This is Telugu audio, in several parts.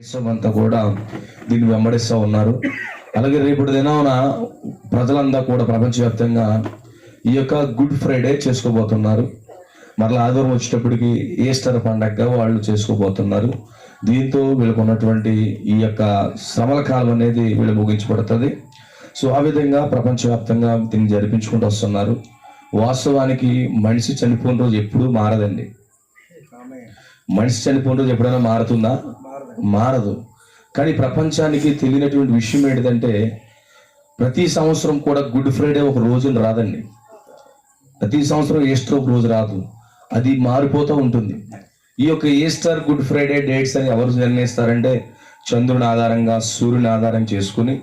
దేశం అంతా కూడా దీన్ని వెంబడిస్తూ ఉన్నారు. అలాగే రేపటి దినాన ప్రజలంతా కూడా ప్రపంచవ్యాప్తంగా ఈ యొక్క గుడ్ ఫ్రైడే చేసుకోబోతున్నారు. మరలా ఆదివారం వచ్చేటప్పటికి ఈస్టర్ పండగగా వాళ్ళు చేసుకోబోతున్నారు. దీంతో వీళ్ళకు ఉన్నటువంటి ఈ యొక్క శ్రమల కాలం అనేది వీళ్ళు ముగించబడుతుంది. సో ఆ విధంగా ప్రపంచవ్యాప్తంగా దీన్ని జరిపించుకుంటూ వస్తున్నారు. వాస్తవానికి మనిషి చనిపోయిన రోజు ఎప్పుడూ మారదండి. మనిషి చనిపోయిన రోజు ఎప్పుడైనా మారుతుందా? మారదు. కానీ ప్రపంచానికి తెలియనటువంటి విషయం ఏంటిదంటే ప్రతి సంవత్సరం కూడా గుడ్ ఫ్రైడే ఒక రోజున రాదండి. ప్రతి సంవత్సరం ఈస్టర్ ఒక రోజు రాదు. అది మారిపోతూ ఉంటుంది. ఈ యొక్క ఈస్టర్ గుడ్ ఫ్రైడే డేట్స్ అని ఎవరు నిర్ణయిస్తారంటే చంద్రుని ఆధారంగా సూర్యుని ఆధారం చేసుకుని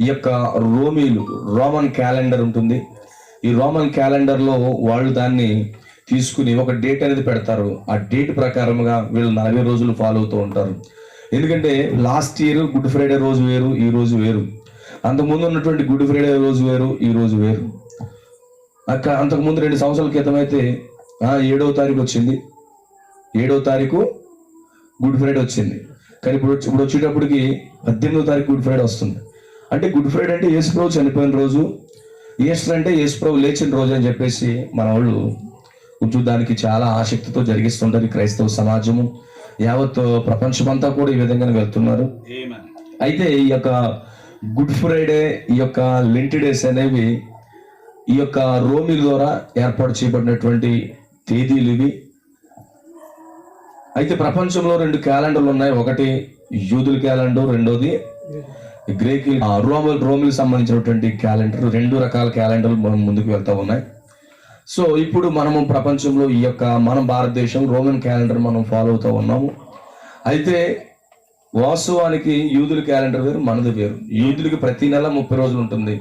ఈ యొక్క రోమీలు రోమన్ క్యాలెండర్ ఉంటుంది. ఈ రోమన్ క్యాలెండర్లో వాళ్ళు దాన్ని తీసుకుని ఒక డేట్ అనేది పెడతారు. ఆ డేట్ ప్రకారంగా వీళ్ళు నలభై రోజులు ఫాలో అవుతూ ఉంటారు. ఎందుకంటే లాస్ట్ ఇయర్ గుడ్ ఫ్రైడే రోజు వేరు ఈ రోజు వేరు. అంతకుముందు ఉన్నటువంటి గుడ్ ఫ్రైడే రోజు వేరు ఈ రోజు వేరు. అక్కడ అంతకుముందు రెండు సంవత్సరాల క్రితం అయితే ఏడవ తారీఖు వచ్చింది. ఏడవ తారీఖు గుడ్ ఫ్రైడే వచ్చింది. కానీ ఇప్పుడు వచ్చి- ఇప్పుడు వచ్చేటప్పటికి పద్దెనిమిదో తారీఖు గుడ్ ఫ్రైడే వస్తుంది. అంటే గుడ్ ఫ్రైడే అంటే యేసుప్రభు చనిపోయిన రోజు ఈస్టర్ అంటే యేసుప్రభు లేచిన రోజు అని చెప్పేసి మన వాళ్ళు కొంచెం దానికి చాలా ఆసక్తితో జరిగిస్తుంటారు క్రైస్తవ సమాజము. యావత్ ప్రపంచమంతా కూడా ఈ విధంగానే వెళ్తున్నారు. అయితే ఈ యొక్క గుడ్ ఫ్రైడే ఈ యొక్క లెంటి డేస్ అనేవి ఈ యొక్క రోమిల ద్వారా ఏర్పాటు చేయబడినటువంటి తేదీలు ఇవి. అయితే ప్రపంచంలో రెండు క్యాలెండర్లు ఉన్నాయి. ఒకటి యూదుల క్యాలెండర్ రెండోది గ్రేక్ రోమల్ రోమిల్ సంబంధించినటువంటి క్యాలెండర్. రెండు రకాల క్యాలెండర్లు మనం ముందుకు వెళ్తా ఉన్నాయి. సో ఇప్పుడు మనము ప్రపంచంలో ఈ యొక్క మన భారతదేశం రోమన్ క్యాలెండర్ మనం ఫాలో అవుతూ ఉన్నాము. అయితే వాస్తవానికి యూదుల క్యాలెండర్ వేరు మనది వేరు. యూదులకి ప్రతి నెల ముప్పై రోజులు ఉంటుంది.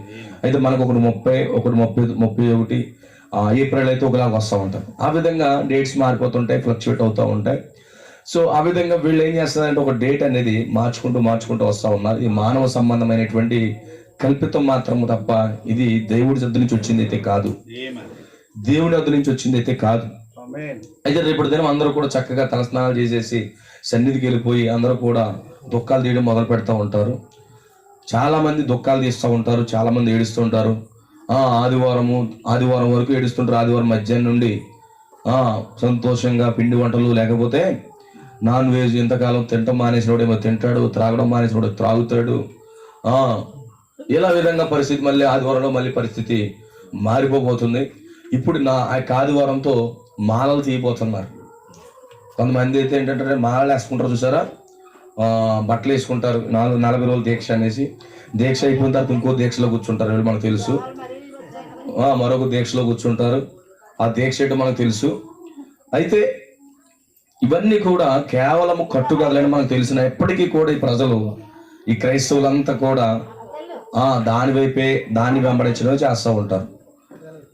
అయితే మనకు ఒకటి ముప్పై ఒకటి ముప్పై ముప్పై ఒకటి ఏప్రిల్ అయితే ఒకలాగా వస్తూ ఉంటారు. ఆ విధంగా డేట్స్ మారిపోతుంటాయి ఫ్లక్చువేట్ అవుతూ ఉంటాయి. సో ఆ విధంగా వీళ్ళు ఏం చేస్తారంటే ఒక డేట్ అనేది మార్చుకుంటూ మార్చుకుంటూ వస్తూ ఉన్నారు. ఇది మానవ సంబంధమైనటువంటి కల్పితం మాత్రము తప్ప ఇది దేవుడి జద్దు నుంచి వచ్చింది అయితే కాదు. దేవుడి వద్ద నుంచి వచ్చింది అయితే కాదు అయితే రేపటి దినం అందరూ కూడా చక్కగా తలస్నానాలు చేసేసి సన్నిధికి వెళ్ళిపోయి అందరూ కూడా దుఃఖాలు తీయడం మొదలు పెడతా ఉంటారు. చాలా మంది దుఃఖాలు తీస్తూ ఉంటారు చాలా మంది ఏడుస్తూ ఉంటారు. ఆ ఆదివారము ఆదివారం వరకు ఏడుస్తుంటారు. ఆదివారం మధ్యాహ్నం నుండి ఆ సంతోషంగా పిండి వంటలు లేకపోతే నాన్ వెజ్ ఇంతకాలం తినటం మానేసినోడేమో తింటాడు త్రాగడం మానేసినోడు త్రాగుతాడు. ఆ ఇలా విధంగా పరిస్థితి మళ్ళీ ఆదివారంలో మళ్ళీ పరిస్థితి మారిపోబోతుంది. ఇప్పుడు నా ఆ యొక్క ఆదివారంతో మాలలు తీయబోతున్నారు. కొంతమంది అయితే ఏంటంటే మాలలు వేసుకుంటారు చూసారా? బట్టలు వేసుకుంటారు. నాలుగు నలభై రోజులు దీక్ష అనేసి. దీక్ష అయిపోయిన తర్వాత ఇంకో దీక్షలో కూర్చుంటారు వీళ్ళు మనకు తెలుసు. మరొక దీక్షలో కూర్చుంటారు. ఆ దీక్ష ఏంటో మనకు తెలుసు. అయితే ఇవన్నీ కూడా కేవలం కట్టుకదలని మనకు తెలిసిన ఎప్పటికీ కూడా ఈ ప్రజలు ఈ క్రైస్తవులంతా కూడా దాని వైపే దాన్ని వెంబడించడం చేస్తూ ఉంటారు.